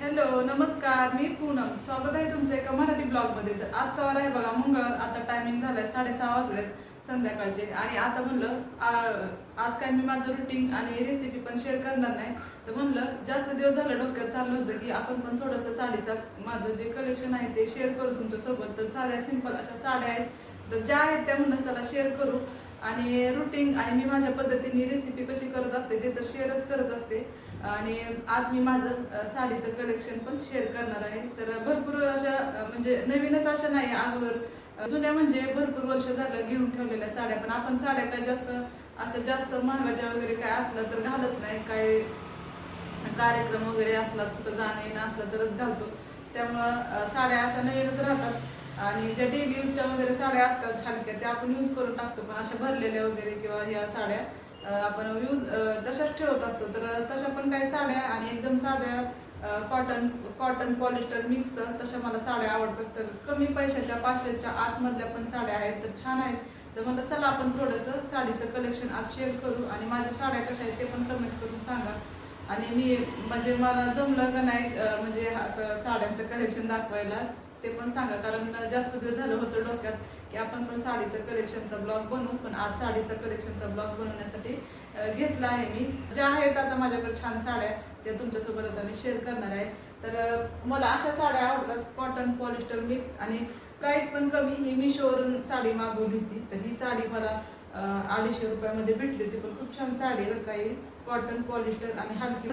Hello नमस्कार मी पूनम. स्वागत आहे तुमचं एका मराठी ब्लॉगमध्ये. तर आजचा वार आहे बघा मंगळवार. आता टायमिंग झालाय साडेसहा वाजलेत संध्याकाळचे. आणि आता म्हणलं आज काय मी माझं रुटीन आणि रेसिपी पण शेअर करणार नाही. तर म्हणलं जास्त दिवस झालं डोक्यात चाललं होतं की आपण पण थोडंसं साडीचा माझं जे कलेक्शन आहे ते शेअर करू तुमच्यासोबत. तर साध्या सिंपल अशा साड्या आहेत. तर ज्या आहेत त्या म्हणलं चला शेअर करू. आणि रुटीन आणि मी माझ्या पद्धतीने रेसिपी कशी करत असते ते तर शेअरच करत असते. आणि आज मी माझं साडीचं कलेक्शन पण शेअर करणार आहे. तर भरपूर अशा म्हणजे नवीनच अशा नाही अगोदर जुन्या म्हणजे भरपूर वर्ष झालं घेऊन ठेवलेल्या साड्या. पण आपण साड्या काय जास्त अशा जास्त महागाच्या वगैरे काय असलं तर घालत नाही. काय कार्यक्रम वगैरे असला कुठं जाणं येणं असलं तरच घालतो. त्यामुळं साड्या अशा नवीनच राहतात. आणि ज्या डेली यूजच्या वगैरे साड्या असतात हलक्या त्या आपण यूज करून टाकतो. पण अशा भरलेल्या वगैरे किंवा ह्या साड्या आपण यूज तशाच ठेवत असतो. तर तशा पण काही साड्या आणि एकदम साध्या कॉटन कॉटन पॉलिस्टर मिक्स तशा मला साड्या आवडतात. तर कमी पैशाच्या पाचशेच्या आतमधल्या पण साड्या आहेत तर छान आहेत. तर म्हणलं चला आपण थोडंसं साडीचं कलेक्शन आज शेअर करू आणि माझ्या साड्या कशा आहेत ते पण कमेंट करून सांगा. आणि मी म्हणजे मला जमलं का नाही म्हणजे असं साड्यांचं कलेक्शन दाखवायला. ते पण सांगा कारण जास्त दिवस झालं होतं डोक्यात की आपण पण साडीचं कलेक्शनचा ब्लॉग बनवू पण आज साडीचा कलेक्शनचा ब्लॉग बनवण्यासाठी घेतला आहे मी. ज्या आहेत आता माझ्याकडे छान साड्या त्या तुमच्यासोबत आता मी शेअर करणार आहे. तर मला अशा साड्या आवडतात कॉटन पॉलिस्टर मिक्स आणि प्राईस पण कमी. ही मिशोवरून साडी मागवली होती तर ही साडी मला अडीचशे रुपयामध्ये भेटली होती. पण खूप छान साडी बरं काही कॉटन पॉलिस्टर आणि हलकी.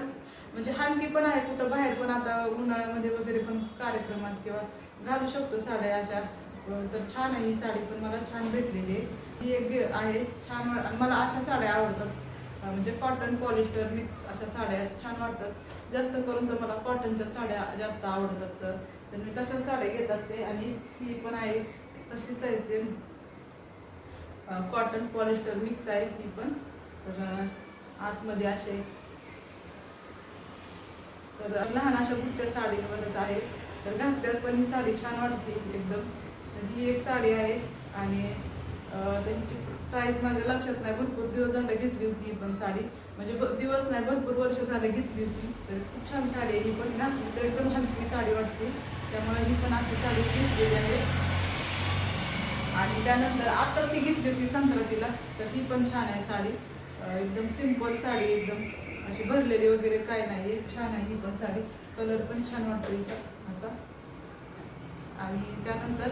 म्हणजे हलकी पण आहे कुठं बाहेर पण आता उन्हाळ्यामध्ये वगैरे पण कार्यक्रमात किंवा घालू शकतो साड्या अशा. तर छान आहे ही साडी पण मला छान भेटलेली आहे. ही एक आहे छान आणि मला अशा साड्या आवडतात. म्हणजे कॉटन पॉलिस्टर मिक्स अशा साड्या छान वाटतात. जास्त करून तर मला कॉटनच्या साड्या जास्त आवडतात. तर तर मी तशाच साड्या घेत असते आणि ही पण आहे तशीच आहे. सेम कॉटन पॉलिस्टर मिक्स आहे ही पण. तर आतमध्ये असे. तर लहान अशा कुठल्या साडी बनत आहेत? तर घातल्यास पण ही साडी छान वाटते एकदम. ही एक साडी आहे आणि त्यांची प्राईज माझ्या लक्षात नाही. भरपूर दिवस झालं घेतली होती ही पण साडी. म्हणजे ब- दिवस नाही भरपूर वर्ष झालं घेतली होती. तर खूप छान साडी आहे ही पण. घातली तर एकदम हलकी साडी वाटते. त्यामुळे ही पण अशी साडी घेतलेली आहे. आणि त्यानंतर आता ती घेतली होती संक्रांतीला. तर ती पण छान आहे साडी. एकदम सिंपल साडी एकदम अशी भरलेली वगैरे काय नाही आहे छान आहे ही पण साडी. कलर पण छान वाटतो हिचा असा. आणि त्यानंतर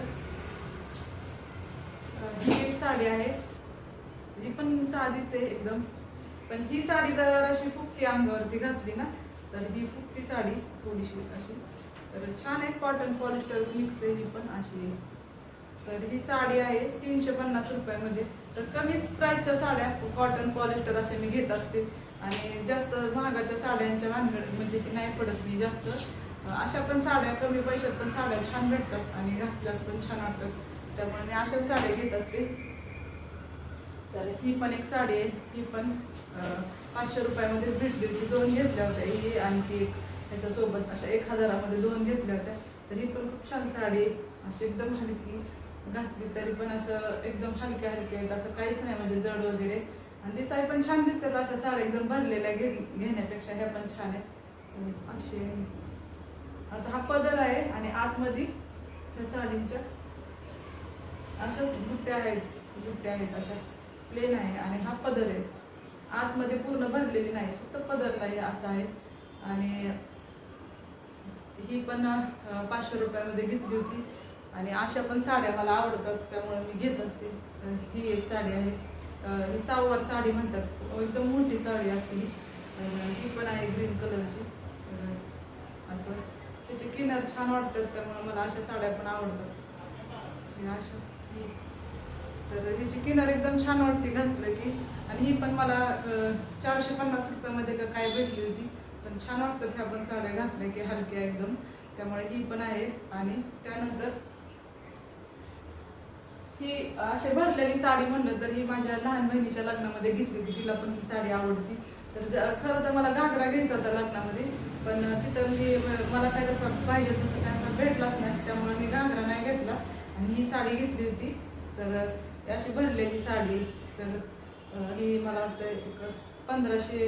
ही एक साडी आहे. ही पण साधीच आहे एकदम. पण ही साडी जर अशी फुकती अंगावरती घातली ना तर ही फुकती साडी थोडीशी अशी. तर छान आहे कॉटन पॉलिस्टर मिक्स आहे ही पण अशी आहे. तर ही साडी आहे तीनशे पन्नास रुपयामध्ये. तर कमीच प्राईसच्या साड्या कॉटन पॉलिस्टर अशा मी घेत असते. आणि जास्त महागाच्या साड्यांच्या भानगड म्हणजे की नाही पडत मी जास्त. अशा पण साड्या कमी पैशात पण साड्या छान भेटतात आणि घातल्यास पण छान वाटतात. त्यामुळे मी अशाच साड्या घेत असते. तर ही पण एक साडी आहे. ही पण पाचशे रुपयामध्ये भेटली होती. दोन घेतल्या होत्या. ही आणखी एक त्याच्यासोबत अशा एक हजारामध्ये दोन घेतल्या होत्या. तर ही पण खूप छान साडी आहे. अशी एकदम हलकी घातली तरी पण असं एकदम हलक्या हलक्या आहेत. असं काहीच नाही. म्हणजे जड वगैरे. आणि दिसाय पण छान दिसतात अशा साड्या एकदम भरलेल्या घे घेण्यापेक्षा ह्या पण छान आहेत. असे आता हा पदर आहे आणि आतमध्ये त्या साडींच्या अशाच बुट्ट्या आहेत बुट्ट्या आहेत अशा प्लेन आहे आणि हा पदर आहे. आतमध्ये पूर्ण भरलेली नाही फक्त पदर नाही असा आहे. आणि ही पण पाचशे रुपयामध्ये घेतली होती. आणि अशा पण साड्या मला आवडतात त्यामुळे मी घेत असते. तर ही एक साडी आहे. ही सहावार साडी म्हणतात. एकदम मोठी साडी असते ही. ही पण आहे ग्रीन कलरची असं. त्याचे किनार छान वाटतात त्यामुळे मला अशा साड्या पण आवडतात. हे अशा. ही. तर ह्याची किनार एकदम छान वाटते घातलं की. आणि ही पण मला चारशे पन्नास रुपयामध्ये का काय भेटली होती. पण छान वाटतात ह्या पण साड्या घातल्या की हलक्या एकदम. त्यामुळे ही पण आहे. आणि त्यानंतर ही अशी भरलेली साडी म्हणलं तर ही माझ्या लहान बहिणीच्या लग्नामध्ये घेतली होती. तिला पण ही साडी आवडती. तर ज- खरं तर मला घागरा घ्यायचा होता लग्नामध्ये पण तिथं मी मला काय तसं पाहिजे तसं काय असं भेटलाच नाही. त्यामुळे मी घागरा नाही घेतला आणि ही साडी घेतली होती. तर अशी भरलेली साडी तर ही मला वाटतं एक पंधराशे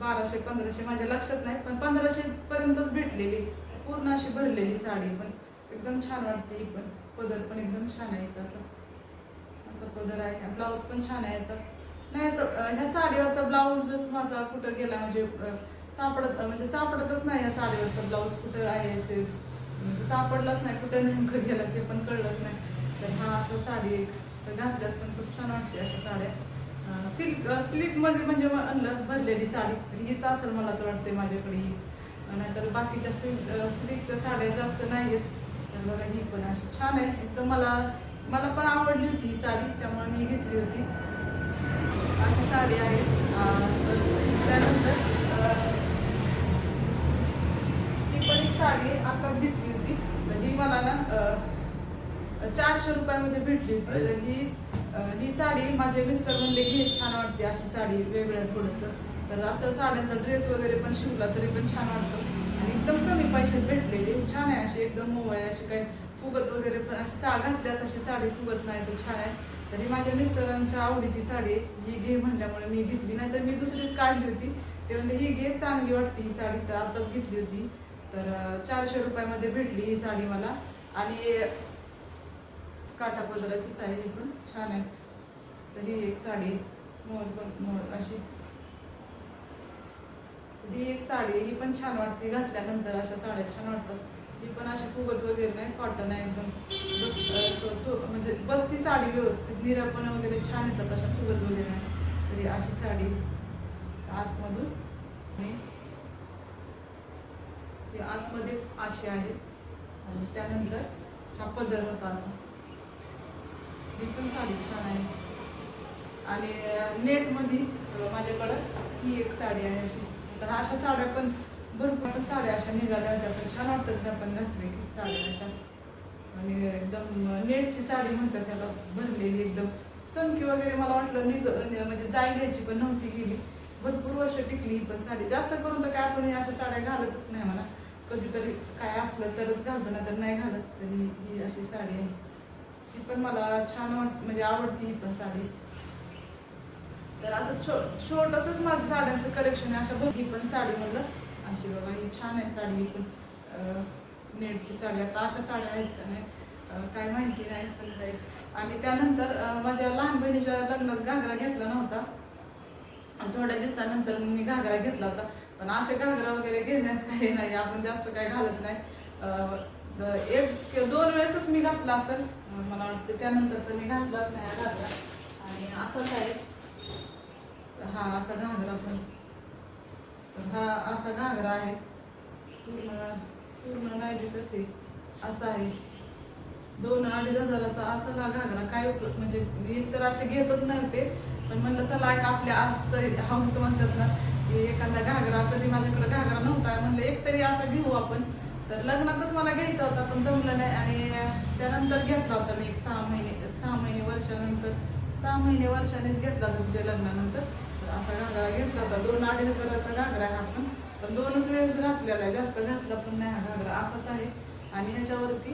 बाराशे पंधराशे माझ्या लक्षात नाही पण पंधराशे पर्यंतच भेटलेली. पूर्ण अशी भरलेली साडी पण एकदम छान वाटते ही पण. पदर पण एकदम छान आहे असं. असं आहे. ब्लाऊज पण छान आहे याचा. नाही याचा ह्या साडीवरचा ब्लाऊजच माझा कुठं गेला म्हणजे सापडत म्हणजे सापडतच नाही या साडीवरचा ब्लाऊज कुठं आहे ते. म्हणजे सापडलाच नाही कुठं नेमकं गेलं ते पण कळलंच नाही. तर हा असं साडी एक. तर घातल्यास पण खूप छान वाटते अशा साड्या. सिल्क सिल्कमध्ये म्हणजे म्हणलं भरलेली साडी. हीच असेल मला तर वाटते माझ्याकडे हीच. नाहीतर बाकीच्या सिल्क सिल्कच्या साड्या जास्त नाही आहेत तर बघा ही पण अशी छान आहे. एकदम मला मला पण आवडली होती ही साडी त्यामुळे मी घेतली होती. अशी साडी आहे. त्यानंतर ही पण एक साडी आताच घेतली होती. तर ही मला ना चारशे रुपयामध्ये भेटली होती. तर ही ही साडी माझे मिस्टर म्हणले घे छान वाटते अशी साडी वेगळं थोडंसं. तर असं साड्यांचा ड्रेस वगैरे पण शिवला तरी पण छान वाटतो. आणि एकदम कमी पैशात भेटलेली. छान आहे अशी एकदम आहे अशी काही फुगत वगैरे पण अशी सा घातल्यास अशी साडी फुगत नाही तर छान आहे. तरी माझ्या मिस्टरांच्या आवडीची साडी ही घे म्हणल्यामुळे मी घेतली. नाही तर मी दुसरीच काढली होती. ते म्हणजे ही घे चांगली वाटते ही साडी. तर आताच घेतली होती. तर चारशे रुपयामध्ये भेटली ही साडी मला. आणि काटा पदराचीच आहे ही पण. छान आहे. तर ही एक साडी मोर पण मोर अशी. ही एक साडी ही पण छान वाटते. घातल्यानंतर अशा साड्या छान वाटतात. ही पण अशी फुगत वगैरे नाही कॉटन आहे एकदम. म्हणजे बसती साडी व्यवस्थित निरापण वगैरे छान येतात अशा फुगत वगैरे नाही. तरी अशी साडी आतमधून आतमध्ये अशी आहे. आणि त्यानंतर हा पदर होता असा. ही पण साडी छान आहे. आणि नेटमध्ये माझ्याकडं ही एक साडी आहे अशी. तर अशा साड्या पण भरपूर साड्या अशा निघाल्या होत्या पण छान वाटतात त्या पण घातले की साड्या अशा. आणि एकदम नेटची साडी म्हणतात त्याला भरलेली एकदम. चमकी वगैरे मला वाटलं निघ म्हणजे जाईल घ्यायची पण नव्हती गेली. भरपूर वर्ष टिकली ही पण साडी. जास्त करून तर काय आपण अशा साड्या घालतच नाही मला कधीतरी काय असलं तरच घालतो ना तर नाही घालत तरी ही अशी साडी आहे. ती पण मला छान वाट म्हणजे आवडती ही पण साडी. तर असं छो छोटंसंच माझं साड्यांचं कलेक्शन आहे. अशा बघी पण साडी म्हणलं. अशी बघा ही छान आहे साडी पण नेटची साडी आता अशा साड्या आहेत का नाही? काय माहिती नाही पण काही. आणि त्यानंतर माझ्या लहान बहिणीच्या लग्नात घागरा घेतला नव्हता. आणि थोड्या दिवसानंतर मग मी घागरा घेतला होता. पण असे घागरा वगैरे घेण्यात काही नाही आपण जास्त काय घालत नाही. एक किंवा दोन वेळेसच मी घातला असेल. मला वाटतं त्यानंतर तर मी घातलाच नाही घातला आणि असंच आहे. हा असा घागरा पण. हा असा घागरा आहे. पूर्ण पूर्ण नाही दिसत ते. असा आहे. दोन अडीच हजाराचा असा हा घागरा काय उपयोग म्हणजे मी तर असे घेतच नव्हते. पण म्हणलं चला एक आपल्या असतं हाऊस म्हणतात ना की एखादा घागरा कधी माझ्याकडे घागरा नव्हता. म्हणलं एक तरी असा घेऊ आपण. तर लग्नातच मला घ्यायचा होता पण जमलं नाही. आणि त्यानंतर घेतला होता मी एक सहा महिने सहा महिने वर्षानंतर. सहा महिने वर्षानेच घेतला होता तुझ्या लग्नानंतर. असा घागरा घेतला होता. दोन अडीच हजाराचा घागरा आहे हा पण पण दोनच वेळेस घातलेला आहे. जास्त घातला पण नाही हा घागरा. असाच आहे. आणि ह्याच्यावरती?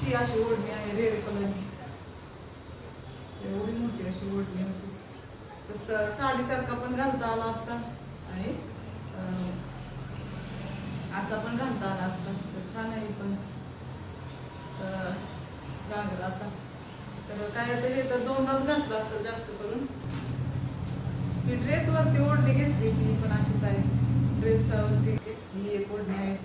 ती अशी ओढणी आहे रेड कलरची. एवढी मोठी अशी ओढणी होती. तसं साडीसारखा पण घालता आला असता. आणि असा पण घालता आला असता. तर छान आहे पण घागरा असा. तर काय तर हे तर दोनच घातलं असतं जास्त करून. मी ड्रेसवरती ओढणी घेतली ती पण अशीच आहे. ड्रेसवरती ही एक ओढणी आहे.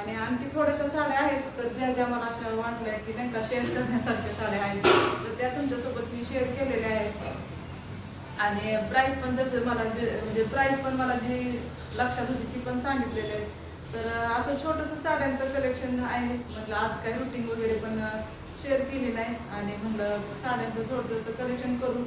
आणि आणखी थोड्याशा साड्या आहेत तर ज्या ज्या मला अशा वाटल्या की नाही का शेअर करण्यासारख्या साड्या आहेत तर त्या तुमच्यासोबत मी शेअर केलेल्या आहेत. आणि प्राईस पण जसं मला जे म्हणजे प्राईस पण मला जी लक्षात होती ती पण सांगितलेली आहे. तर असं छोटंसं साड्यांचं कलेक्शन आहे. म्हटलं आज काय रुटीन वगैरे पण शेअर केलेलं आहे आणि म्हणलं साड्यांचं थोडंसं कलेक्शन करू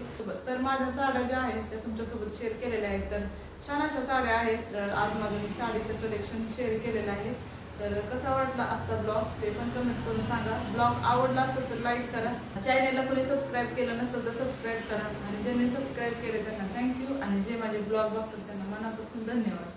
तर माझ्या साड्या ज्या आहेत त्या तुमच्यासोबत शेअर केलेल्या आहेत. तर छान अशा साड्या आहेत. आज माझं मी साडीचं कलेक्शन शेअर केलेलं आहे. तर कसा वाटला आजचा ब्लॉग ते पण कमेंट करून सांगा. ब्लॉग आवडला असेल तर लाईक करा. चॅनेलला कोणी सबस्क्राईब केलं नसेल तर सबस्क्राईब करा. आणि ज्यांनी सबस्क्राईब केले त्यांना थँक्यू आणि जे माझे ब्लॉग बघतात त्यांना मनापासून धन्यवाद.